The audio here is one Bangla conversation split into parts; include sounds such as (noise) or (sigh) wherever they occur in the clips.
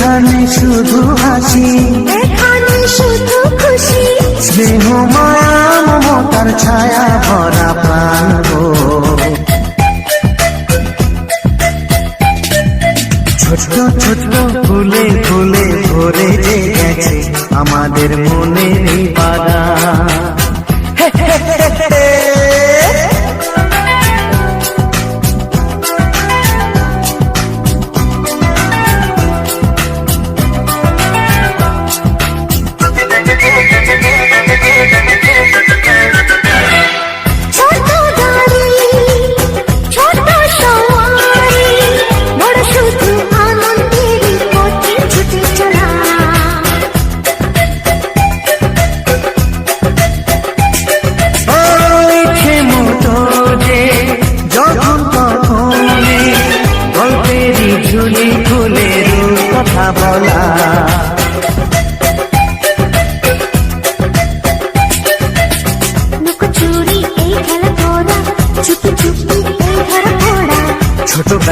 এখানে শুধু হাসি। এখানে শুধু খুশি। স্নেহ মায়া মমতার ছায়া ভরা পানবো ছোট ছোট ফুলে ফুলে ভরে যে গেছে আমাদের মনের বাগান (laughs)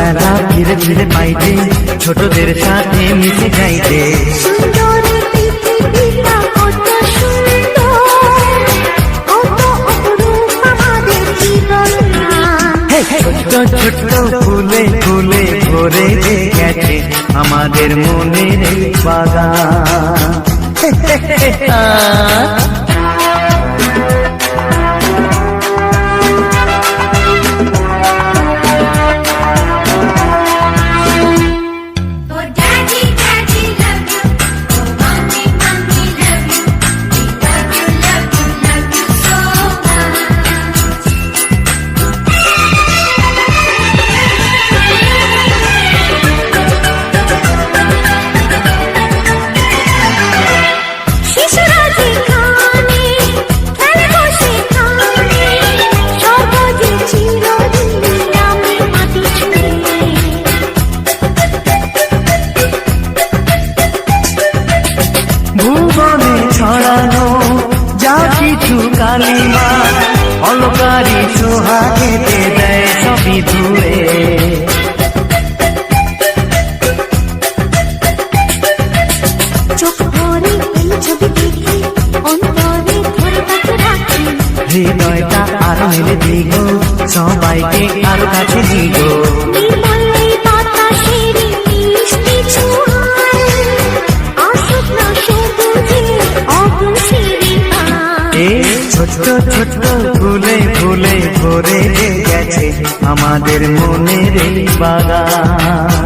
ছোটবেলা ধীরে ধীরে পাইতে ছোটদের সাথে মিশে যাইতে ছোট্ট ছোট্ট ফুলে ফুলে ভরে গেছে আমাদের মনের বাগান হৃদয়টা আর মেলে দিগ সবাইকে আরও কাছে দিগ ছোট্ট ছোট্ট ফুলে ফুলে ভরে গেছে আমাদের মনের বাগান।